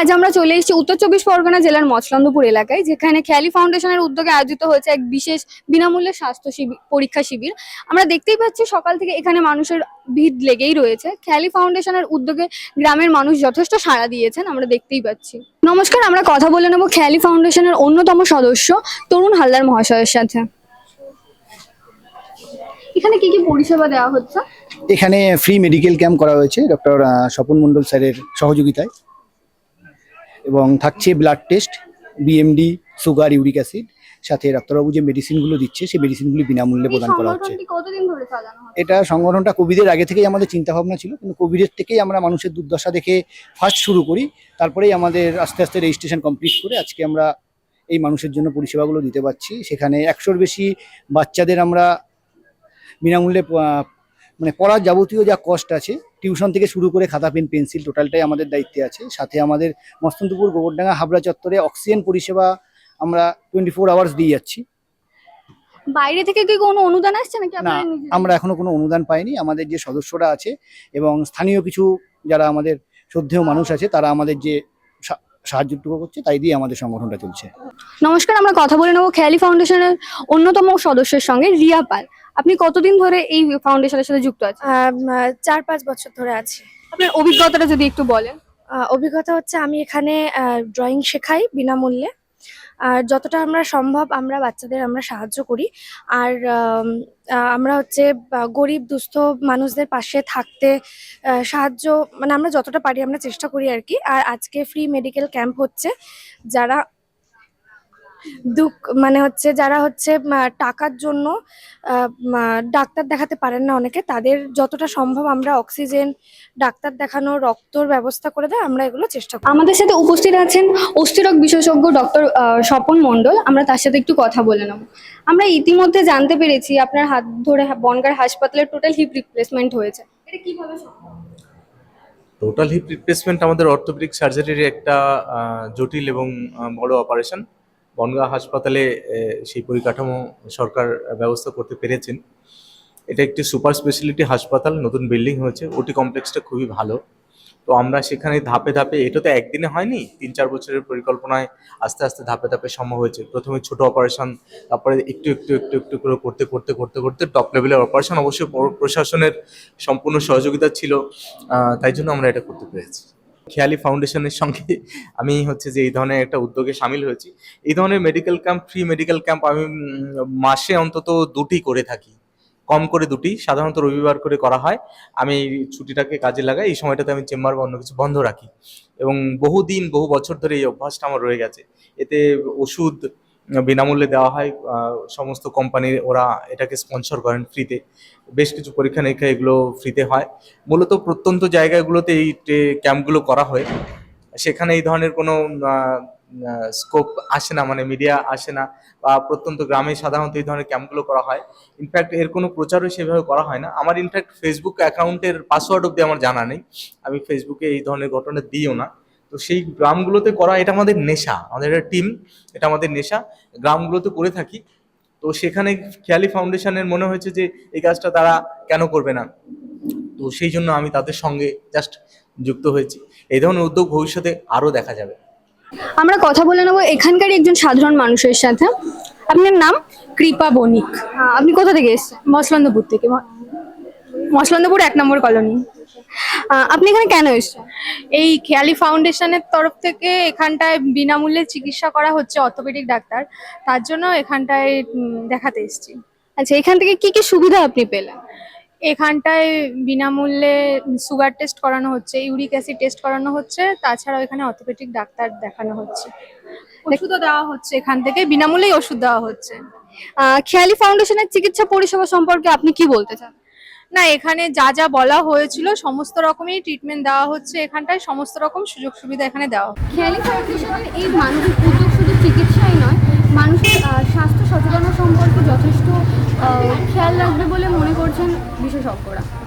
আজ আমরা চলে এসেছি উত্তর চব্বিশ পরগনা জেলার মচলন্দপুর এলাকায়, যেখানে খেয়ালি ফাউন্ডেশনের উদ্যোগে আয়োজিত হয়েছে এক বিশেষ বিনামূল্যে স্বাস্থ্য শিবির পরীক্ষা শিবির। আমরা দেখতেই পাচ্ছি সকাল থেকে এখানে মানুষের ভিড় লেগেই রয়েছে। খেয়ালি ফাউন্ডেশনের উদ্যোগে গ্রামের মানুষ যথেষ্ট সাড়া দিয়েছেন, আমরা দেখতেই পাচ্ছি। নমস্কার, আমরা কথা বলে নেব খেয়ালি ফাউন্ডেশনের অন্যতম সদস্য, তরুণ হালদার মহাশয়ের সাথে। এখানে কি কি পরিষেবা দেওয়া হচ্ছে? এখানে ফ্রি মেডিকেল ক্যাম্প করা হয়েছে ডক্টর স্বপন মন্ডল স্যারের সহযোগিতায়। এবং থাকছে blood test BMD sugar uric acid সাথে ডাক্তারবাবু যে মেডিসিনগুলো দিচ্ছে সেই মেডিসিনগুলি বিনামূল্যে প্রদান করা হচ্ছে। এটা সংগঠনটা কোভিডের আগে থেকেই আমাদের চিন্তা ভাবনা ছিল কিন্তু কোভিডের থেকেই আমরা মানুষের দুর্দশা দেখে ফার্স্ট শুরু করি তারপরেই আমাদের আস্তে আস্তে রেজিস্ট্রেশন কমপ্লিট করে আজকে আমরা এই মানুষের জন্য পরিষেবাগুলো দিতে পারছি। সেখানে একশোর বেশি বাচ্চাদের আমরা বিনামূল্যে মানে পড়ার যাবতীয় যা কষ্ট আছে টিউশন থেকে শুরু করে খাতা পেন পেন্সিল টোটালটাই আমাদের দায়িত্বে আছে। সাথে আমাদের মস্তন্তপুর গোবরডাঙ্গা হাবড়া চত্বরে অক্সিজেন পরিষেবা আমরা টোয়েন্টি ফোর আওয়ার্স দিয়ে যাচ্ছি। বাইরে থেকে কি কোনো অনুদান আসছে নাকি না? আমরা এখনও কোনো অনুদান পাইনি। আমাদের যে সদস্যরা আছে এবং স্থানীয় কিছু যারা আমাদের শ্রদ্ধেয় মানুষ আছে তারা আমাদের যে সাহায্যটুকু করছে তাই দিয়ে আমাদের সংগঠনটা চলছে। নমস্কার আমরা কথা বলে নেব খেয়ালি ফাউন্ডেশনের অন্যতম সদস্যের সঙ্গে রিয়া পাল। আপনি কতদিন ধরে এই ফাউন্ডেশনের সাথে যুক্ত আছেন? আহ, চার পাঁচ বছর ধরে আছি। আপনার অভিজ্ঞতাটা যদি একটু বলেন। আহ, অভিজ্ঞতা হচ্ছে আমি এখানে ড্রয়িং শেখাই বিনামূল্যে। আর যতটা আমরা সম্ভব আমরা বাচ্চাদের আমরা সাহায্য করি। আর আমরা হচ্ছে গরিব, দুস্থ মানুষদের পাশে থাকতে সাহায্য মানে আমরা যতটা পারি আমরা চেষ্টা করি আর কি। আর আজকে ফ্রি মেডিকেল ক্যাম্প হচ্ছে, যারা দুঃখ মানে হচ্ছে যারা হচ্ছে টাকার জন্য আহ, ডাক্তার দেখাতে পারেন না অনেকে তাদের যতটা সম্ভব আমরা অক্সিজেন ডাক্তার দেখানো রক্তর ব্যবস্থা করে দেয় আমরা এগুলো চেষ্টা করি। আমাদের সাথে উপস্থিত আছেন অস্থিরোগ বিশেষজ্ঞ ডক্টর স্বপন মণ্ডল। আমরা তার সাথে একটু কথা বলে নেব। আমরা ইতিমধ্যে জানতে পেরেছি আপনার হাত ধরে হা- বনগাঁ হাসপাতালে টোটাল হিপ রিপ্লেসমেন্ট হয়েছে। এটা কীভাবে সম্ভব? টোটাল হিপ রিপ্লেসমেন্ট আমাদের অর্থোপেডিক সার্জারির একটা আহ, জটিল এবং বড় অপারেশন। বনগাঁ হাসপাতালে সেই পরিকাঠামো সরকার ব্যবস্থা করতে পেরেছেন। এটা একটি সুপার স্পেশালিটি হাসপাতাল, নতুন বিল্ডিং হয়েছে, ওটি কমপ্লেক্সটা খুবই ভালো। তো আমরা সেখানে ধাপে ধাপে, এটা তো একদিনে হয়নি তিন চার বছরের পরিকল্পনায় আস্তে আস্তে ধাপে ধাপে সম্ভব হয়েছে। প্রথমে ছোট অপারেশন, তারপরে একটু একটু একটু একটু করে করতে করতে করতে করতে টপ লেভেলের অপারেশন। অবশ্যই প্রশাসনের সম্পূর্ণ সহযোগিতা ছিল তাই জন্য আমরা এটা করতে পেরেছি। খেয়ালি ফাউন্ডেশনের সঙ্গে আমি হচ্ছে যে এই ধরনের একটা উদ্যোগে সামিল হয়েছি। এই ধরনের medical camp free medical camp আমি মাসে অন্তত দুটি করে থাকি। কম করে দুটি, সাধারণত রবিবার করে করা হয়। আমি ছুটিটাকে কাজে লাগাই, এই সময়টাতে আমি চেম্বার বা অন্য কিছু বন্ধ রাখি। এবং বহুদিন, বহু বছর ধরে এই অভ্যাসটা আমার রয়ে গেছে। এতে ওষুধ বিনামূল্যে দেওয়া হয় সমস্ত কোম্পানির ওরা এটাকে স্পন্সর করেন ফ্রিতে বেশ কিছু পরীক্ষা নিরীক্ষা এগুলো ফ্রিতে হয়। মূলত প্রত্যন্ত জায়গাগুলোতে এই ক্যাম্পগুলো করা হয়, সেখানে এই ধরনের কোনো স্কোপ আসে না মানে মিডিয়া আসে না বা প্রত্যন্ত গ্রামে সাধারণত এই ধরনের ক্যাম্পগুলো করা হয়। ইনফ্যাক্ট এর কোনো প্রচারও সেভাবে করা হয় না। আমার ইনফ্যাক্ট ফেসবুক অ্যাকাউন্টের পাসওয়ার্ড অব্দি আমার জানা নেই। আমি ফেসবুকে এই ধরনের ঘটনা দিইও না। তো সেই গ্রামগুলোতে করা এটা আমাদের নেশা আমাদের একটা টিম এটা আমাদের নেশা। গ্রামগুলোতে করে থাকি। তো সেখানে খেয়ালি ফাউন্ডেশনের মনে হয়েছে যে এই কাজটা তারা কেন করবে না? তো সেই জন্য আমি তাদের সঙ্গে জাস্ট যুক্ত হয়েছি। এই ধরনের উদ্যোগ ভবিষ্যতে আরও দেখা যাবে। আমরা কথা বলে নেব এখানকারই একজন সাধারণ মানুষের সাথে। আপনার নাম? কৃপা বণিক। আপনি কোথা থেকে এসেছেন? মসলন্দপুর থেকে। ম- মসলন্দপুর এক নম্বর কলোনি। আপনি এখানে কেন এসেছেন? এই খেয়ালি ফাউন্ডেশনের তরফ থেকে এখানটায় বিনামূল্যে চিকিৎসা করা হচ্ছে অর্থোপেডিক ডাক্তার। তার জন্য এখানটায় দেখাতে এসেছি। আচ্ছা এখান থেকে কি কি সুবিধা আপনি পেলেন? এখানটায় বিনামূল্যে সুগার টেস্ট করানো হচ্ছে ইউরিক অ্যাসিড টেস্ট করানো হচ্ছে তাছাড়াও এখানে অর্থোপেডিক ডাক্তার দেখানো হচ্ছে। ওষুধও দেওয়া হচ্ছে এখান থেকে বিনামূল্যেই ওষুধ দেওয়া হচ্ছে। খেয়ালি ফাউন্ডেশনের চিকিৎসা পরিষেবা সম্পর্কে আপনি কি বলতে চান? না, এখানে যা যা বলা হয়েছিল, সমস্ত রকমই ট্রিটমেন্ট দেওয়া হচ্ছে এখানটায়, সমস্ত রকম সুযোগ সুবিধা এখানে দেওয়া খেয়ালি ফাউন্ডেশনের এই মানবিক উদ্যোগ শুধু চিকিৎসাই নয়, মানুষের স্বাস্থ্য সচেতনতা সম্পর্কে যথেষ্ট খেয়াল রাখবে বলে মনে করছেন বিশেষজ্ঞরা।